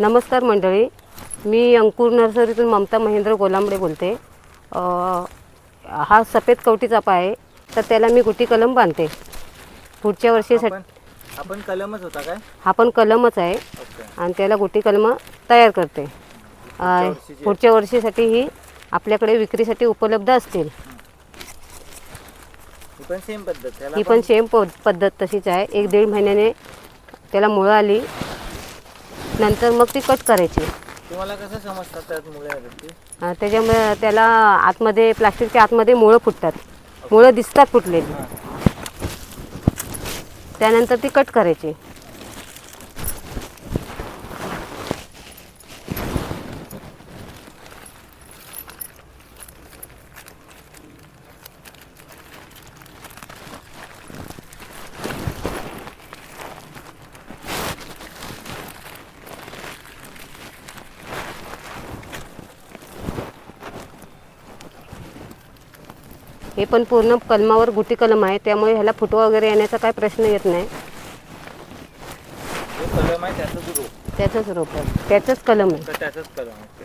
नमस्कार मंडळी. मी अंकुर नर्सरीतून ममता महेंद्र गोलांबडे बोलते. हा सफेद कवटी चाफा आहे तर त्याला मी गुटी कलम बांधते. पुढच्या वर्षीसाठी आपण कलमच होता काय? हा पण कलमच आहे. आणि त्याला गुटी कलम तयार करते. पुढच्या वर्षीसाठी ही आपल्याकडे विक्रीसाठी उपलब्ध असतील. ही पण सेम पद्धत. त्याला ही पण सेम प पद्धत तशीच आहे. एक दीड महिन्याने त्याला मुळं आली. नंतर मग ती कट करायची. तुम्हाला कसं समजतात त्यात मुळे आले ते अ, त्याच्यामुळे त्याला आतमध्ये प्लास्टिकच्या आतमध्ये मुळं फुटतात. मुळं दिसतात फुटलेली. त्यानंतर ती कट करायची. हे पण पूर्ण कलमावर गुटी कलम आहे त्यामुळे ह्याला फुटवा वगैरे येण्याचा काही प्रश्न येत नाही. जो कलम आहे त्याचाच रोप. त्याचंच रोप आहे. त्याचंच कलम आहे. त्याचाच कलम ओके